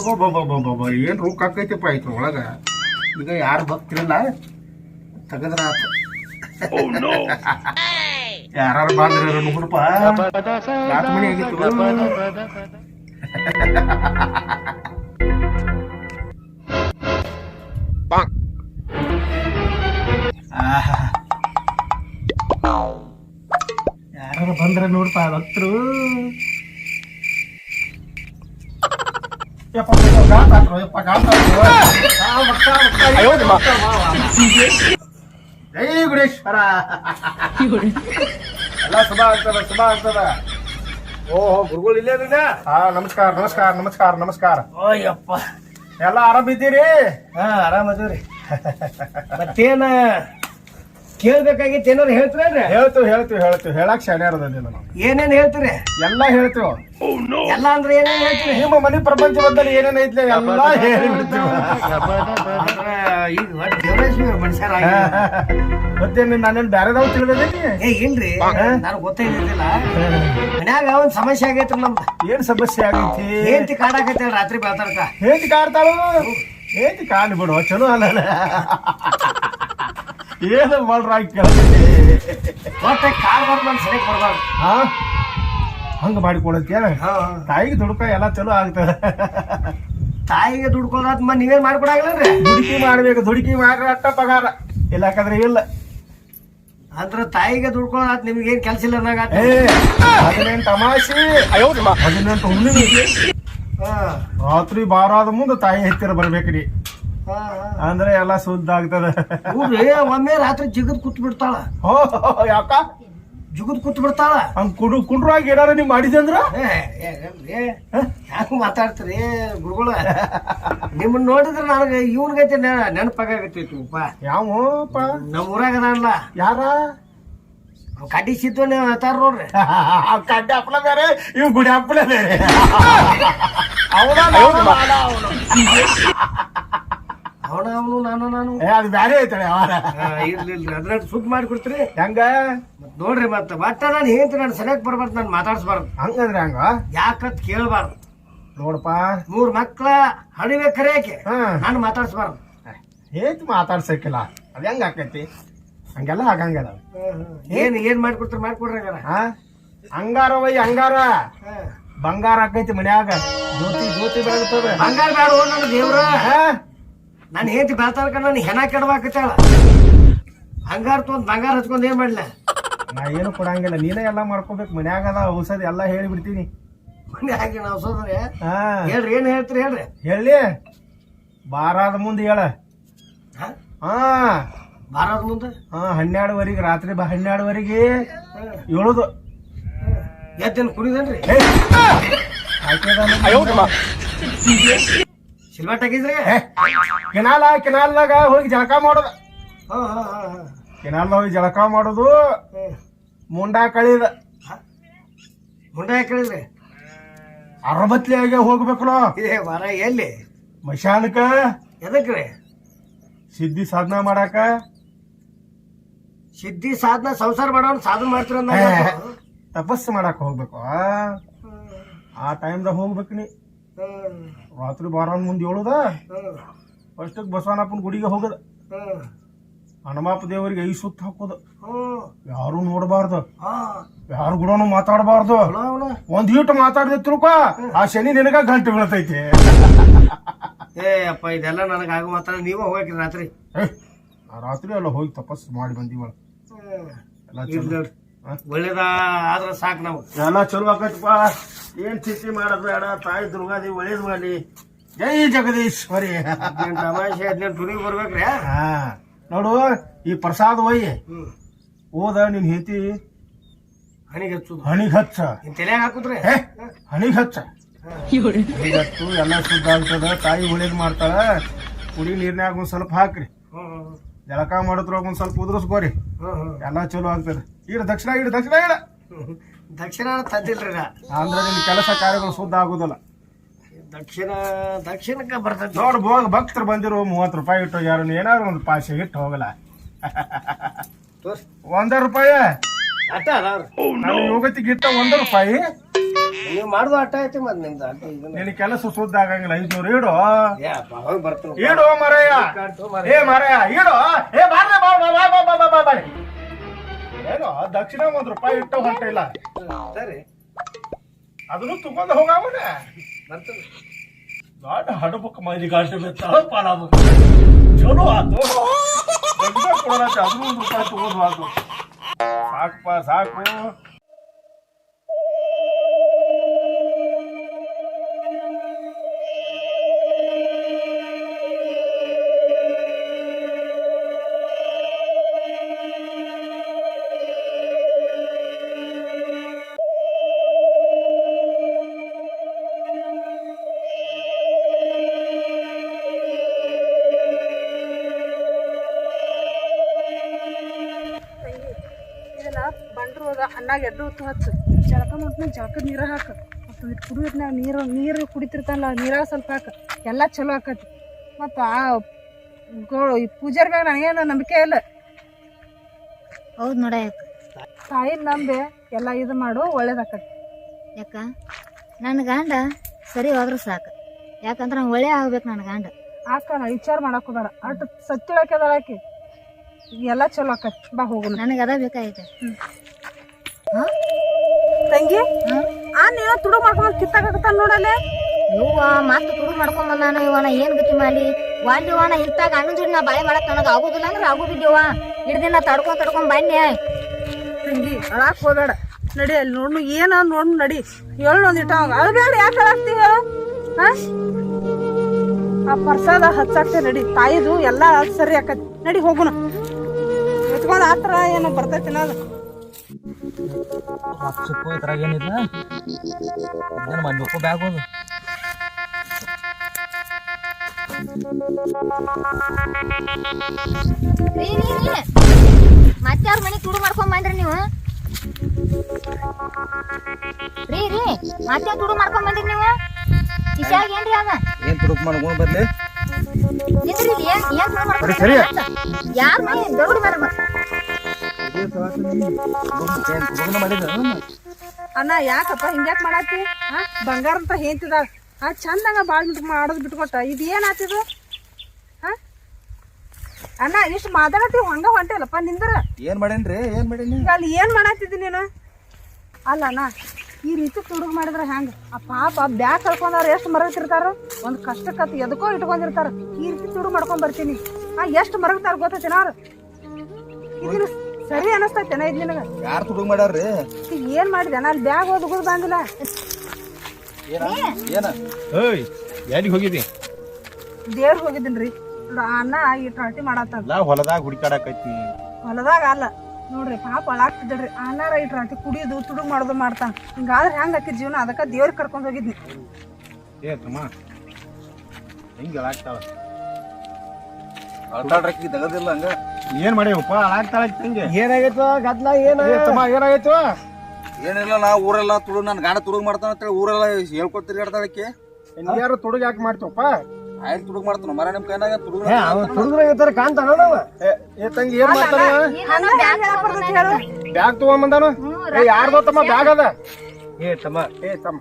ಅಬ್ಬಬ್ಬಬ್ಬಬ್ಬಬ್ಬ ಏನ್ ರೂಕ್ ಹಾಕೈತಿಪ್ಪ ಐತ್ರ ಒಳಗ ಈಗ ಯಾರು ಭಕ್ತಿರಲ್ಲ ತೆಗದ್ರ ಆತ ಯಾರು ಬಂದ್ರ ನೋಡಪ್ಪ ರಾತ್ ಮನಿ ಆಗಿತ್ತು ಆಹಾ. ಯಾರು ಬಂದ್ರ ನೋಡ್ಪ ಭಕ್ತರು ಯಪ್ಪ ಗಾತ ಹಾಕ್ರೋ, ಯಪ್ಪ ಗಾತ ಹಾಕ್ರೋ. ಆ, ಮಕ್ಕ, ಮಕ್ಕ, ವಾ, ವಾ, ವಾ. ಜೈ ಗುಡೇಶ್ವರ ಎಲ್ಲ ಶುಭ ಆಗ್ತದ ಶುಭ ಆಗ್ತದ ಓಹೋ ಗುರುಗಳು ಇಲ್ಲೇ ಇದ್ದೀರಾ? ಹಾ ನಮಸ್ಕಾರ ನಮಸ್ಕಾರ ನಮಸ್ಕಾರ ನಮಸ್ಕಾರ ಓಯಪ್ಪ ಎಲ್ಲ ಆರಾಮಿದ್ದೀರಿ ಹಾ ಆರಾಮದೀವ್ರಿ ಮತ್ತೇನ ಕೇಳ್ಬೇಕಾಗಿತ್ತು ಏನಾರು ಹೇಳ್ತೀರೇನ್ರಿ ಹೇಳ್ತೀವಿ ಹೇಳ್ತೀವಿ ಹೇಳ್ತೀವಿ. ಹೇಳಕ್ ಶಾನ್ಯಾರದಿಲ್ಲ ನಾವು ಏನೇನ್ ಹೇಳ್ತೀರಿ? ಎಲ್ಲ ಹೇಳ್ತೀವಿ. ಎಲ್ಲ ಅಂದ್ರೆ ಏನೇನ್ ಹೇಳ್ತೀರಿ? ನಿಮ್ಮ ಮನೆ ಪ್ರಪಂಚದಲ್ಲಿ ಏನೇನ್ ಐತ್ಲೆ ಎಲ್ಲ ಹೇಳಿ ಬಿಡ್ತೀವಿ ಅಂದ್ರ ಈಗ ಒಟ್ಟ್ ದೇವರೇಶ್ವರ ಮನುಷ್ಯರ ಮತ್ತೆ ನಾನೇನ್ ಬ್ಯಾರೆದವ್ ತಿಳಿದೈತಿ ಏ ಇಲ್ರಿ. ನನಗ್ ಗೊತ್ತಿದ್ದಿಲ್ಲ ಮನ್ಯಾಗ ಒಂದ್ ಸಮಸ್ಯೆ ಆಗೈತ್ರಿ ನಮ್ದು. ಏನ್ ಸಮಸ್ಯೆ ಆಗೈತಿ? ಹೆಂಡತಿ ಕಾಡಾಕೈತಿ ರಾತ್ರಿ ಬೆಳ್ತಾರಕ ಹೇಂತಿ ಕಾಡ್ತಾಳು? ಹೇಂತಿ ಕಾಡ್ ಬಿಡು ಚಲೋ ಅಲ್ಲ. ಏನು ಕೇಳ್ತೀನಿ ಮತ್ತೆ ಕಾಲ್ ಬರ್ತಾನೆ ಸರಿ ಕೊಡ್ಬಾರ್ದು ಹಾ? ಹಂಗ ಮಾಡಿಕೊಡತ್ತೇನ ಹಾ ತಾಯಿಗೆ ದುಡ್ಕ ಎಲ್ಲ ಚಲೋ ಆಗ್ತದ. ತಾಯಿಗೆ ದುಡ್ಕೊಂಡ್ ಮ ನೀವೇನ್ ಮಾಡ್ಕೊಡಾಗಿಲ್ಲನ್ರಿ ದುಡುಕಿ ಮಾಡ್ಬೇಕು ದುಡುಕಿ ಮಾಡ್ರ ಅಟ್ಟ ಪಗಾರ. ಇಲ್ಲಕಂದ್ರೆ ಇಲ್ಲ. ಅಂದ್ರ ತಾಯಿಗೆ ದುಡ್ಕೊಂಡ್ ನಿಮ್ಗೆ ಏನ್ ಕೆಲ್ಸ ಇಲ್ಲ ಅನ್ನಂಗ ಹದಿನೆಂಟು ತಮಾಷೆ ಹದಿನೆಂಟು ರಾತ್ರಿ ಬಾರಾದ ಮುಂದೆ ತಾಯಿ ಹತ್ತಿರ ಬರ್ಬೇಕ್ರಿ. ಅಂದ್ರೆ ಎಲ್ಲ ಸುದ್ದ ಆಗ್ತದ. ಒಮ್ಮೆ ರಾತ್ರಿ ಜಿಗದ್ ಕುತ್ ಬಿಡ್ತಾಳ. ಯಾಕ? ಜಿಗದ್ ಕೂತ್ ಬಿಡ್ತಾಳ. ಹಂಗ ಕುಡು ಕುಂಡ್ರಾಗ ಏನಾರ ನೀವ್ ಮಾಡಿದಂದ್ರ ಯಾಕೆ ಮಾತಾಡ್ತೀರಿ ಗುರುಗಳ? ನಿಮ್ಮನ್ನ ನೋಡಿದ್ರೆ ನನಗೆ ನೆನಪಾಗತ್ತೈತಿ ನೆನಪಾಗತ್ತಿತ್ತುಪ್ಪ ಯಾವಪ್ಪ? ನಮ್ಮ ಊರಾಗ ಅದಾನಲ್ಲ. ಯಾರ? ಕಡ್ಡಿ ಸಿದ್ದು ಹೇಳ್ತಾರ ನೋಡ್ರಿ. ಕಡ್ಡಿ ಹಪ್ಪಳ ಬೇರೆ ಇವ್ ಗುಡಿ ಹಪ್ಪಳ ಬೇರೆ. ಅವನ ಅವನ ಅವನು ನಾನು ನಾನು. ಏ ಅದು ಬ್ಯಾರೆ ಐತಳೆ ಅವರ ಇರ್ಲಿ ಇಲ್ರಿ ಅದ್ರ ಸುದ್ ಮಾಡಿ ಕೊಡ್ತೀರಿ ಹೆಂಗ? ಮತ್ ನೋಡ್ರಿ ಮತ್ತ ಬಟ್ಟ ನಾನು ಹೇಳ್ತೀನಿ ನಾನು ಸರಿಯಾಗಿ ಬರ್ಬಾರ್ದು ನಾನು ಮಾತಾಡ್ಸ್ಬಾರ್ದು. ಹಂಗಂದ್ರೆ ಹಂಗ? ಯಾಕತ್ ಕೇಳಬಾರ್ದು. ನೋಡಪ್ಪ. ಮೂರ್ ಮಕ್ಳ ಹಡಿವೆ ಕರೆಯಕ್ಕೆ ಹಾ. ನಾನು ಮಾತಾಡ್ಸ್ಬಾರ್ದು. ಏತ್ ಮಾತಾಡ್ಸಕ್ಕಿಲ್ಲ? ಅದ್ ಹೆಂಗ ಆಕೈತಿ? ಹಂಗೆಲ್ಲ ಆಗಂಗಲ್ಲ. ಏನ್ ಏನ್ ಮಾಡ್ಕೊಡ್ತೀರಿ? ಮಾಡ್ಕೊಡ್ರಿ ಹಂಗಾರ. ಹಾ? ಹಂಗಾರ ವೈ ಹಂಗಾರ. ಬಂಗಾರ ಆಕೈತಿ ಮನ್ಯಾಗ. ಜ್ಯೋತಿ ಜ್ಯೋತಿ ಬೆಳಗ್ತದ. ಬಂಗಾರ ಬೇಡ ನನ್ನ ದೇವ್ರ. ಹಾ? ನಾನು ಹೆಂಡತಿ ಬೆಳ್ತಾನಕ ನಾನು ಹೆಣ ಕೆಡವಾಕತ್ತಾಳ ಹಂಗಾರ ತೊಂದ್ ಬಂಗಾರ ಹಚ್ಕೊಂಡ್ ಏನ್ ಮಾಡ್ಲ? ನಾ ಏನು ಕೊಡಂಗಿಲ್ಲ ನೀನೇ ಎಲ್ಲ ಮಾಡ್ಕೋಬೇಕು ಅದ ಔಷಧಿ ಎಲ್ಲ ಹೇಳಿ ಬಿಡ್ತೀನಿ. ಮನೆ ಹಾಕಿ ನಾವು ಸೋದ್ರೆ ಹಾ. ಹೇಳ್ರಿ ಏನ್ ಹೇಳ್ತೀರಿ ಹೇಳ್ರಿ. ಹೇಳಿ. ಬಾರಾದ ಮುಂದೆ ಹೇಳ. ಹಾ? ಬಾರದ ಮುಂದೆ? ಹಾ ಹನ್ನೆರಡುವರೆಗೆ ರಾತ್ರಿ ಬ ಹನ್ನೆರಡುವರೆಗೆ ಹೇಳುದು ಎದ್ದೇನು ಕುಡಿದೇನ್ರಿ ಏ, ಹಾಕಿದ್ರಿ ಏ, ಕೆನಾಲ ಕೆನಾಲ್ದಾಗ ಹೋಗಿ ಜಳಕ ಮಾಡೋದು. ಕೆನಾಲ್ದಾಗ ಹೋಗಿ ಜಳಕ ಮಾಡೋದು ಮುಂಡಾ ಕಳಿದ. ಮುಂಡಾ ಹಾಕಿದ್ರಿ ಅರಬತ್ಲಿಯಾಗೆ ಹೋಗ್ಬೇಕಲ್ಲ. ಏ ಮರ ಎಲ್ಲಿ? ಮಶಾನಕ? ಎದಕ್ರಿ? ಸಿದ್ಧಿ ಸಾಧನ ಮಾಡಾಕ? ಸಿದ್ಧಿ ಸಾಧನ ಸಂಸಾರ ಮಾಡೋನ್ ಸಾಧನ ಮಾಡ್ತೀರ ತಪಸ್ಸು ಮಾಡಾಕ ಹೋಗ್ಬೇಕು. ಆ ಟೈಮ್ದಾಗ ಹೋಗ್ಬೇಕು ನೀ. ರಾತ್ರಿ ಬಾರ ಮುಂದೆ ಹೇಳುದ ಫಸ್ಟಿಗೆ ಬಸವನಪ್ಪನ ಗುಡಿಗೆ ಹೋಗದ. ಹನುಮಪ್ಪ ದೇವರಿಗೆ ಐ ಸುತ್ತ ಹಾಕೋದು. ಯಾರು ನೋಡಬಾರ್ದು. ಯಾರು ಕೂಡ ಮಾತಾಡಬಾರ್ದು. ಒಂದ್ ಹೀಟ್ ಮಾತಾಡದೆ ತಿಳ್ಕೊ. ಆ ಶನಿ ನಿನಗ ಗಂಟೆ ಬೀಳ್ತೈತಿ. ಏ ಅಪ್ಪ ಇದೆಲ್ಲ ನನಗೆ ಆಗ ಮಾತಾಡ ನೀವ ಹೋಗಿ ರಾತ್ರಿ. ರಾತ್ರಿ ಎಲ್ಲ ಹೋಗಿ ತಪಸ್ಸು ಮಾಡಿ ಬಂದಿವಳ. ಒಳ್ಳೇದ ಆದ್ರ ಸಾಕ್ ನಾವು ಎಲ್ಲ ಚಲೋ ಆಕೈತಪ್ಪ. ಏನ್ ಚಿಂತೆ ಮಾಡೋದು ಬೇಡ ತಾಯಿ ದುರ್ಗಾದಿ ಒಳ್ಳೇದು ಮಾಡಿ ಜೈ ಜಗದೀಶ್ವರಿ. ಹದಿನೆಂಟು ಅಮಾವಾಸ್ಯೆ ಹದಿನೆಂಟು ಟುರಿಗೆ ಬರ್ಬೇಕ್ರಿ. ಹಾ ನೋಡು ಈ ಪ್ರಸಾದ ಒಯ್ಯಿ ಹೋದ ನಿನ್ ಹೇತಿ ಹಣಿಗೆ ಹಚ್ಚುದು. ಹಣಿಗ್ ಹಚ್ಚ. ತಲೆಯಾಗ ಹಾಕುದ್ರಿ? ಹಣಿಗೆ ಹಚ್ಚ. ಹಣಿಗ್ ಹಚ್ಚು ಎಲ್ಲ ಶುದ್ಧ ಆಗ್ತದ. ತಾಯಿ ಒಳ್ಳೇದು ಮಾಡ್ತಾಳ. ಕುಡಿ ನೀರ್ನ್ಯಾಗ ಒಂದ್ ಸ್ವಲ್ಪ ಹಾಕ್ರಿ. ಜಳಕ ಮಾಡಿದ್ರೆ ಒಂದ್ ಸ್ವಲ್ಪ ಉದುರಿಸ್ಕೋರಿ. ಎಲ್ಲ ಚಲೋ ಆಗ್ತದೆ. ಇಡ ದಕ್ಷಿಣ ಇಡ ದಕ್ಷಿಣ ಇಡ. ದಕ್ಷಿಣ ತಂದಿಲ್ರಿ ನಾ ಕೆಲಸ ಕಾರ್ಯಗಳು ಶುದ್ಧ ಆಗುದಿಲ್ಲ ದಕ್ಷಿಣ ದಕ್ಷಿಣಕ್ಕೆ ಬರ್ತೈತಿ ದೊಡ್ಡ ಭೋಗ ಭಕ್ತರು ಬಂದಿರೋ ಮೂವತ್ತು ರೂಪಾಯಿ ಇಟ್ಟು ಯಾರು ಏನಾದ್ರು ಒಂದು ಪಾಸೆ ಇಟ್ಟು ಹೋಗಲ್ಲ ಒಂದ ರೂಪಾಯಿ ಅಟ್ಟ ಅದಾವ್ರಿ ಯೋಗತಿಗೆ ಇಟ್ಟ ರೂಪಾಯಿ ನೀವು ಮಾಡುದು ಅಟ್ಟ ಐತಿ ಮತ್ತೆ ನಿಮ್ದು ನಿನ್ನ ಕೆಲಸ ಶುದ್ಧ ಆಗಂಗಿಲ್ಲ ಐದ್ನೂರು ಇಡು ಬರ್ತೀವಿ ಇಡು ಮರಯ್ಯ ಮರಯ್ಯ ಇಡು ಏ ಬಾರ್ಲೆ ಬಾ ಬಾ ಬಾ ಬಾ ಬಾ ಬಾ ಬಾ ಏನೋ ದಕ್ಷಿಣ ಒಂದ್ ರೂಪಾಯಿ ಇಟ್ಟು ಹೊಂಟಿಲ್ಲ ಸರಿ. ಅದನ್ನು ತುಂಬಂದ ಹೋಗಾವನೆ. ದೊಡ್ಡ ಹಡಬಕ್ ಮೈಲಿ ಗಾಡಿ ಬೆತ್ತ ಪಾಲಾದ ಚಲೋ ಆತು. ದೊಡ್ಡ ಕೊಡೋಣ ಅದನ್ನು ಒಂದು ರೂಪಾಯಿ ತಗೊಂಡು ಆತು ಸಾಕಪ್ಪ ಸಾಕು. ಬಂಡ್ರು ಎದ್ದು ಹೊತ್ತು ಹಚ್ಚು. ಜಳಕ ಮಾಡ್ತಾನೆ ಜಳಕ ನೀರು ಹಾಕ. ಮತ್ತು ಕುಡಿಯೋದ್ನಾಗ ನೀರು ನೀರು ಕುಡಿತಿರ್ತಲ್ಲ ನೀರಾಗ ಸ್ವಲ್ಪ ಹಾಕ. ಎಲ್ಲ ಚಲೋ ಆಕತಿ. ಮತ್ತು ಆ ಗೋ ಈ ಪೂಜಾರ ಮ್ಯಾಗ ನನಗೇನು ನಂಬಿಕೆ ಇಲ್ಲ. ಹೌದು ನೋಡ ತಾಯಿ ನಂಬೆ ನಂಬಿ ಎಲ್ಲ ಇದು ಮಾಡು ಒಳ್ಳೇದಾಕತಿ ಯಾಕ? ನನ್ನ ಗಂಡ ಸರಿ ಹೋದ್ರು ಸಾಕು. ಯಾಕಂದ್ರೆ ನಂಗೆ ಒಳ್ಳೆ ಆಗ್ಬೇಕು ನನ್ನ ಗಂಡ. ಆಕ ವಿಚಾರ ಮಾಡಕ್ ಹೋಗ್ಬೇಡ ಅಟ್ ಸತ್ತಿಳಕ್ಕೆ ಆಕಿ. ಎಲ್ಲ ಚಲೋ ಆಕತಿ. ಬಾ ಹೋಗೋಣ ನನಗೆ ಅದ ಬೇಕಾಗೈತೆ ತಂಗಿ ಹ್ಮ್? ಆ ನೀನು ತುಡು ಮಾಡ್ಕೊಂಡು ಕಿತ್ತಾಕತ್ತಾನ ನೋಡಲೆ? ಇವ ಮತ್ತೆ ತುಡು ಮಾಡ್ಕೊಂಡ್ ಬಂದಾನ ಇವನ ಏನ್ ಗತಿ ಮಾಡಿ ವಾಲಿ ಇವನ ಇಂತಾಗ ಅಣ್ಣ ಜೋಡಿ ನಾ ಬಾಯಿ ಮಾಡಕ್ ನನಗ ಆಗುದಿಲ್ಲ ಅಂದ್ರೆ ಆಗುದಿದ್ಯವ ಹಿಡ್ದಿನ ತಡ್ಕೊಂಡ್ ತಡ್ಕೊಂಡ್ ಬನ್ನಿ. ತಿಂಗಿ ಅಳಾಕ್ ಹೋಗ್ಬೇಡ. ನಡಿ ಅಲ್ಲಿ ನೋಡ್ನು ಏನ ನೋಡ್ನು ನಡಿ. ಹೇಳು ಒಂದಿಟ್ಟ ಅಳ್ಬೇಡ ಯಾಕೆ ಅಳಾಕ್ತಿ ಹೇಳು ಹಾ ಆ? ಪ್ರಸಾದ ಹಚ್ಚಾಕ್ತೆ ನಡಿ. ತಾಯಿದು ಎಲ್ಲ ಸರಿ ಆಕತಿ. ನಡಿ ಹೋಗುಣ ಹಚ್ಕೊಂಡ್ ಆತರ ಏನೋ ಬರ್ತೈತಿ ಅದು ಹಚ್ಚಕ್ಕೂ ಇದ್ರಾಗ ಏನಿಲ್ಲ. ಏನು ಮಾಡಬೇಕು ಬ್ಯಾಗ್ ಹೋದು ರೀ ರೀ ರೀ ಮತ್ತೆ ಅವ್ರ ಮನೆ ತುಡು ಮಾಡ್ಕೊಂಡ್ ಬಂದ್ರಿ ನೀವು? ರೀ ರೀ ಮತ್ತೆ ತುಡು ಮಾಡ್ಕೊಂಡ್ ಬಂದ್ರಿ ನೀವು? ಕಿಶಾಗ ಏನ್ರಿ ಅದ ಏನು ತುಡುಕ್ ಮಾಡ್ಕೊಂಡು ಬರ್ಲಿ ನಿಂದ್ರಿ ಇಲ್ಲಿ ಏನ್ ಏನ್ ತುಡು ಮಾಡ್ಕೊಂಡ್. ಯಾರ ಮನೆ ದೊಡ್ಡ ಮರ ಅಣ್ಣ ಯಾಕಪ್ಪ ಹಿಂಗ್ಯಾಕ್ ಮಾಡಾತಿ? ಹಾ ಬಂಗಾರ ಅಂತ ಹೇಳ್ತಿದ ಆ ಚಂದಂಗ ಬಾಳ್ ಮಿಟ್ ಮಾಡೋದು ಬಿಟ್ಕೊಟ್ಟ. ಇದು? ಏನ್ ಆತಿದು ಹಾ? ಅಣ್ಣ ಇಷ್ಟು ಮಾತಾಡತಿ ಹಂಗ ಹೊಂಟಿಲ್ಲಪ್ಪ ನಿಂದ್ರ? ಏನು ಮಾಡೇನ್ರಿ? ಏನು ಮಾಡೇನಿ? ಅಲ್ಲಿ ಏನ್ ಮಾಡತ್ತಿದ್ದಿ ನೀನು? ಅಲ್ಲ ಅಣ್ಣ ಈ ರೀತಿ ತುಡುಗ್ ಮಾಡಿದ್ರೆ ಹೆಂಗ? ಆ ಪಾಪ ಬ್ಯಾಗ್ ಕಳ್ಕೊಂಡವ್ರು ಎಷ್ಟು ಮರಗತಿರ್ತಾರ? ಒಂದ್ ಕಷ್ಟಕ್ಕತ್ ಎದಕ್ಕೋ ಇಟ್ಕೊಂಡಿರ್ತಾರ. ಈ ರೀತಿ ತುಡುಗ್ ಮಾಡ್ಕೊಂಡ್ ಬರ್ತೀನಿ. ಆ ಎಷ್ಟು ಮರಗತಾರ ಗೊತ್ತೈತಿ ನಾರು ಇದನ್ನ ಸರಿ ಅನಸ್ತೈತೆ ಇದ್ ನಿನಗ. ಯಾರು ತುಡುಗ್ ಮಾಡ್ಯಾರ್ರಿ? ಈಗ ಏನ್ ಮಾಡಿದೆ ನಾನು ಬ್ಯಾಗ್ ಹೋದ ಉಗುದ್ ಬಂದಿಲ್ಲ. ಏನ? ಏನ? ಏಯ್ ಎಲ್ಲಿಗೆ ಹೋಗಿದ್ದಿ? ದೇವ್ರಿಗೆ ಹೋಗಿದ್ದೀನ್ರಿ. ರೀ ಅಣ್ಣ ಈ ಟ್ರಾಟಿ ಮಾಡತ್ತ ಹೊಲದಾಗ ಹುಡುಕಾಡಕೈತಿ ಹೊಲದಾಗ ಅಲ್ಲ. ನೋಡ್ರಿ ಪಾಪ ಒಳಾಗ್ತಿದ್ರಿ ಅನ್ನಾರ ಈ ಟ್ರಾಟಿ ಕುಡಿಯೋದು ತುಡು ಮಾಡೋದು ಮಾಡ್ತಾನ. ಹಿಂಗಾದ್ರೆ ಹೆಂಗ್ ಹಾಕಿ ಜೀವನ? ಅದಕ್ಕ ದೇವ್ರಿಗೆ ಕರ್ಕೊಂಡ್ ಹೋಗಿದ್ನಿ. ಏ ತಮ್ಮ. ಹಿಂಗೆ ಅಳಾಗ್ತಾಳ ತೆಗದಿಲ್ಲ ಹಂಗ. ಏನ್ ಮಾಡ್ಯವಪ್ಪ ಅಳಾಗ್ತಾಳ ತಂಗೆ ಏನಾಗೈತೋ ಗದ್ಲ ಏನ? ತಮ್ಮ ಏನಾಗೈತು? ಏನಿಲ್ಲ ನಾ ಊರೆಲ್ಲ ತುಡು ನನ್ನ ಗಾಣ ತುಡುಗ್ ಮಾಡ್ತಾನ ಅಂತೇಳಿ ಊರೆಲ್ಲ ಹೇಳ್ಕೊತ ತಿರ್ಗಾಡ್ತಾಳಕ್ಕೆ ಯಾರು ತುಡುಗ್ ಯಾಕೆ ಮಾಡ್ತೀವಪ್ಪ? ಆಯ್ತು ತುಡುಗ್ ಮಾಡ್ತಾನ ಮರ ನಿಮ್ ಕೈನಾಗ ತುಡುಗ್ ತುಡುಗ್ರ ಇರ್ತಾರ ಕಾಣ್ತಾನ ನಾವ ಏ, ತಂಗಿ ಏನ್ ಮಾಡ್ತಾನ? ಬ್ಯಾಗ್ ತಗೊಂಬಂದಾನ ಏ ಯಾರ್ ತಮ್ಮ ಬ್ಯಾಗ್ ಅದ? ಏ ತಮ್ಮ ಏ ತಮ್ಮ.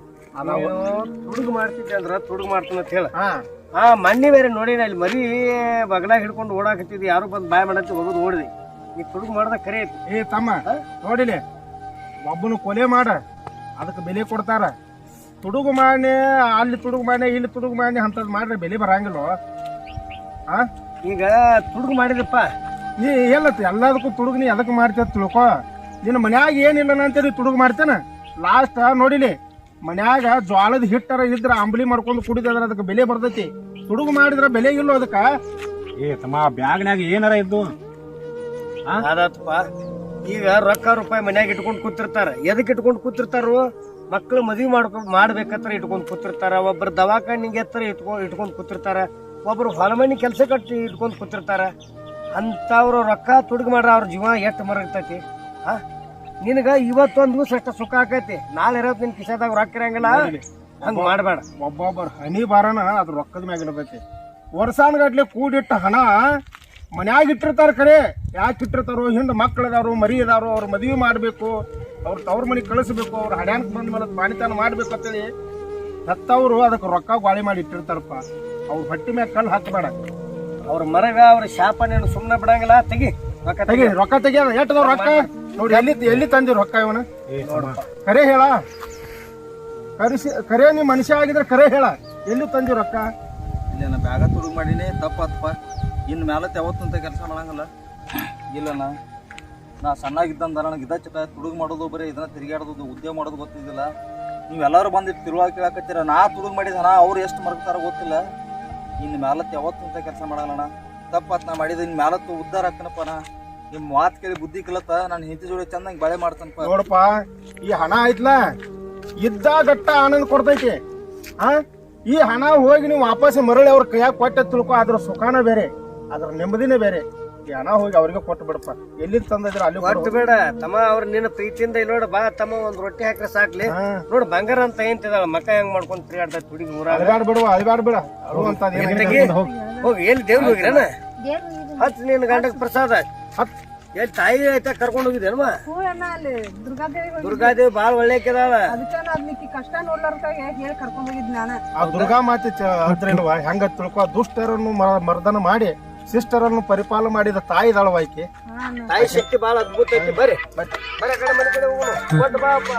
ತುಡುಗ್ ಮಾಡ್ತಿದ್ದೆ ಅಂದ್ರ ತುಡುಗ್ ಮಾಡ್ತಾನ ಅಂತ ಹೇಳ. ಹಾ ಆ ಮಣ್ಣಿ ಬೇರೆ ನೋಡಿನ ಇಲ್ಲಿ ಮರಿ ಬಗಲಾಗ ಹಿಡ್ಕೊಂಡು ಓಡಾಕತ್ತಿದ್ದಿ ಯಾರು ಬಂದು ಬಾಯ್ ಮಾಡತ್ತಿ ಹೋಗೋದು ಓಡಿದಿ. ನೀ ತುಡುಗ್ ಮಾಡ್ದ ಕರೆ ಐತಿ. ಏ ತಮ್ಮ ನೋಡಿಲಿ? ಒಬ್ಬನ ಕೊಲೆ ಮಾಡ ಅದಕ್ಕೆ ಬೆಲೆ ಕೊಡ್ತಾರ. ತುಡುಗು ಮಾಡಿ ಅಲ್ಲಿ ತುಡುಗು ಮಾಡಿ ಇಲ್ಲಿ ತುಡುಗು ಮಾಡಿ ಅಂಥದ್ದು ಮಾಡ್ರೆ ಬೆಲೆ ಬರಂಗಿಲ್ಲ? ಆ? ಈಗ ತುಡುಗು ಮಾಡಿದಪ್ಪ. ನೀ ಎಲ್ಲ ಎಲ್ಲದಕ್ಕೂ ತುಡುಗು ನೀ ಅದಕ್ಕೆ ಮಾಡ್ತೀಯ ತಿಳ್ಕೊ. ನಿನ್ನ ಮನ್ಯಾಗ ಏನಿಲ್ಲ ಅಂತೇಳಿ ತುಡುಗು ಮಾಡ್ತೇನೆ. ಲಾಸ್ಟ್ ನೋಡಿಲಿ? ಮನ್ಯಾಗ ಜ್ವಾಳದ ಹಿಟ್ಟರ ಇದ್ರ ಅಂಬಲಿ ಮಾಡ್ಕೊಂಡು ಕುಡಿದ್ರೆ ಅದಕ್ಕೆ ಬೆಲೆ ಬರ್ತೈತಿ. ತುಡುಗು ಮಾಡಿದ್ರ ಬೆಲೆ ಇಲ್ಲ ಅದಕ್ಕ? ಏ ತಮ್ಮ ಬ್ಯಾಗ್ನ್ಯಾಗ ಏನಾರ ಇದ್ದು? ಅದಾತಪ್ಪ ಈಗ ರೊಕ್ಕ ರೂಪಾಯಿ ಮನ್ಯಾಗ ಇಟ್ಕೊಂಡು ಕೂತಿರ್ತಾರ. ಎದಕ್ಕೆ ಇಟ್ಕೊಂಡು ಕೂತಿರ್ತಾರು? ಮಕ್ಳು ಮದ್ವಿ ಮಾಡ್ಕೊ ಮಾಡ್ಬೇಕತ್ರ ಇಟ್ಕೊಂಡು ಕೂತಿರ್ತಾರ. ಒಬ್ರು ದವಾಖಾನಿಗೆ ಹತ್ರ ಇಟ್ಕೊಂಡು ಇಟ್ಕೊಂಡು ಕೂತಿರ್ತಾರ. ಒಬ್ರು ಹೊಲಮನಿ ಕೆಲಸ ಕಟ್ಟಿ ಇಟ್ಕೊಂಡು ಕೂತಿರ್ತಾರ. ಅಂಥವ್ರು ರೊಕ್ಕ ತುಡುಗ್ ಮಾಡ್ರ ಅವ್ರ ಜೀವ ಎಷ್ಟು ಇರ್ತೈತಿ ಆ? ನಿನಗ ಇವತ್ತೊಂದ್ ದಿವಸ ಅಷ್ಟ ಸುಖ ಆಕೈತಿ. ನಾಳೆ ಇರೋದ್ ನಿನ್ ಕಿಸದಾಗ ರೊಕ್ಕ ಇರಂಗಿಲ್ಲ. ಹಂಗ ಮಾಡಬೇಡ. ಒಬ್ಬೊಬ್ಬರ ಹನಿ ಬಾರನ ಅದ್ ರೊಕ್ಕದ ಮ್ಯಾಗ ಇರ್ತೈತಿ ವರ್ಷಾನ್ಗಟ್ಲೆ ಕೂಡಿಟ್ಟ ಹಣ ಮನ್ಯಾಗ ಇಟ್ಟಿರ್ತಾರ ಕರೆ ಯಾಕೆ ಇಟ್ಟಿರ್ತಾರೋ? ಹಿಂದ ಮಕ್ಕಳದಾರು ಮರಿ ಅದಾರು ಅವ್ರ ಮದ್ವಿ ಮಾಡ್ಬೇಕು ಅವ್ರ ತವ್ರ ಮನೆಗೆ ಕಳಿಸ್ಬೇಕು ಅವ್ರ ಹಡ್ಯಾನಕ್ ಬಂದ ಮೇಲೆ ಪಾಣಿತಾನ ಮಾಡ್ಬೇಕು ಅಂತೇಳಿ ಹತ್ತವ್ರು ಅದಕ್ಕೆ ರೊಕ್ಕ ಗಾಳಿ ಮಾಡಿ ಇಟ್ಟಿರ್ತಾರಪ್ಪ. ಅವ್ರ ಹೊಟ್ಟಿ ಮ್ಯಾಗ ಕಲ್ಲು ಹಾಕ್ಬೇಡ. ಅವ್ರ ಮರಗ ಅವ್ರ ಶಾಪ ನೀನು ಸುಮ್ಮನೆ ಬಿಡಂಗಿಲ್ಲ. ತೆಗಿ. ರೊಕ್ಕ ತೆಗಿ ರೊಕ್ಕ ತೆಗಿಯೋದ ಎಟ್ಟದ ರೊಕ್ಕ? ನೋಡಿ, ಎಲ್ಲಿ ಎಲ್ಲಿ ತಂದಿರು ರೊಕ್ಕ ಇವನ? ಕರೆ ಹೇಳ. ಕರೆಸಿ ಕರೆ ನೀ ಮನುಷ್ಯ ಆಗಿದ್ರೆ ಕರೆ ಹೇಳ. ಎಲ್ಲಿ ತಂದಿ ರೊಕ್ಕ? ಇಲ್ಲ ಬ್ಯಾಗ ತುಡುಗ್ ಮಾಡೀನಿ ಇನ್ ಇನ್ನು ಮ್ಯಾಲತ್ ಯಾವತ್ತಂತ ಕೆಲಸ ಮಾಡಂಗಿಲ್ಲ. ಇಲ್ಲಣ್ಣ ನಾ ಸಣ್ಣಾಗಿದ್ದಂದ ನನಗೆ ಇದ ಚಟ. ತುಡುಗ್ ಮಾಡೋದು ಬರೀ ಇದನ್ನ ತಿರುಗಾಡೋದು ಉದ್ಯೋಗ ಮಾಡೋದು ಗೊತ್ತಿದ್ದಿಲ್ಲ. ನೀವೆಲ್ಲರೂ ಬಂದು ತಿರುವಾಗ ಕೇಳಾಕತ್ತೀರ. ನಾ ತುಡುಗ್ ಅಣ್ಣ ಅವ್ರು ಎಷ್ಟು ಮರಗ್ತಾರ ಗೊತ್ತಿಲ್ಲ. ಇನ್ನು ಮ್ಯಾಲತ್ ಯಾವತ್ತಂತ ಕೆಲಸ ಮಾಡಲ್ಲಣ್ಣ ತಪ್ಪತ್ ನಾ ಮಾಡಿದ ಇನ್ನು ಮ್ಯಾಲತ್ತು ಉದ್ದಾರ ಹಾಕನಪ್ಪ ನಾ. ನಿಮ್ಮ ಮಾತ್ ಕೇಳಿ ಬುದ್ಧಿ ಕಲತ್ತ ನಾನು ಹೆಂಡತಿ ಜೋಡಿ ಚಂದಂಗ್ ಬಳೆ ಮಾಡ್ತಾನಪ್ಪ ನೋಡಪ್ಪ ಈ ಹಣ ಐತ್ಲ? ಇದ್ದಾಗಟ್ಟ ಆನಂದ ಕೊಡ್ತೈತಿ. ಆ? ಈ ಹಣ ಹೋಗಿ ನೀವು ವಾಪಸ್ ಮರಳಿ ಅವ್ರ ಕೈಯಾಗ ಕೊಟ್ಟ ತಿಳ್ಕೊ ಅದ್ರ ಸುಖಾನ ಬೇರೆ ಅದ್ರ ನೆಮ್ಮದಿನೇ ಬೇರೆ. ಈ ಹಣ ಹೋಗಿ ಅವ್ರಿಗೆ ಕೊಟ್ಟು ಬಿಡಪ್ಪ. ಎಲ್ಲಿ ತಂದಿದ್ರ ಅಲ್ಲಿ ಕೊಟ್ಟು ಬೇಡ ತಮ್ಮ ಅವ್ರ ನಿನ್ನ ಪ್ರೀತಿಯಿಂದ ನೋಡ ಬಾ ತಮ್ಮ ಒಂದ್ ರೊಟ್ಟಿ ಹಾಕ್ರೆ ಸಾಕ್ಲಿ. ನೋಡ್ ಬಂಗಾರ ಅಂತ ಏನ್ತಿದಾಳ ಮಕ್ಕ ಹೆಂಗ್ ಮಾಡ್ಕೊಂಡ್ ತಿರುಗಾಡ್ತಾ ಹುಡುಗಿ ಊರ ಅಲ್ಬ್ಯಾಡ್ ಬಿಡುವ ಅಲ್ಬ್ಯಾಡ್ ಬಿಡ. ಅಳು ಅಂತ ತೆಗಿ. ಹೋಗಿ? ಎಲ್ಲಿ ದೇವ್ರ ಹೋಗಿರನ? ಹತ್ ನಿನ್ ಗಂಡಕ್ ಪ್ರಸಾದ. ಹತ್. ಎಲ್ಲಿ ತಾಯಿ ಐತೆ ಕರ್ಕೊಂಡು ಅಣ್ಣ ಅಲ್ಲಿ ದುರ್ಗಾದೇವಿ ದುರ್ಗಾದೇವಿ ಬಾಳ ಒಳ್ಳೆಕಿದಾಳ ಅದಕ್ಕೆ ಕಷ್ಟ ನೋಡ್ಲಾರ್ದಾಗ ಹೇಳಿ ಕರ್ಕೊಂಡ್ ಹೋಗಿದ್ ನಾನ? ಆ ದುರ್ಗಾ ಮಾತೆ ಹೆಂಗ ತಿಳ್ಕೊ ದುಷ್ಟರನ್ನು ಮರ್ದನ ಮಾಡಿ ಶಿಷ್ಟರನ್ನು ಪರಿಪಾಲನೆ ಮಾಡಿದ ತಾಯಿ ದಳ ಆಕಿ. ತಾಯಿ ಶಕ್ತಿ ಬಾಳ ಅದ್ಭುತ ಐತಿ ಬರ್ರಿ. ಬರ್ರಿ ಕಡೆ ಮನೆ ಕಡೆ ಹೋಗೋಣ.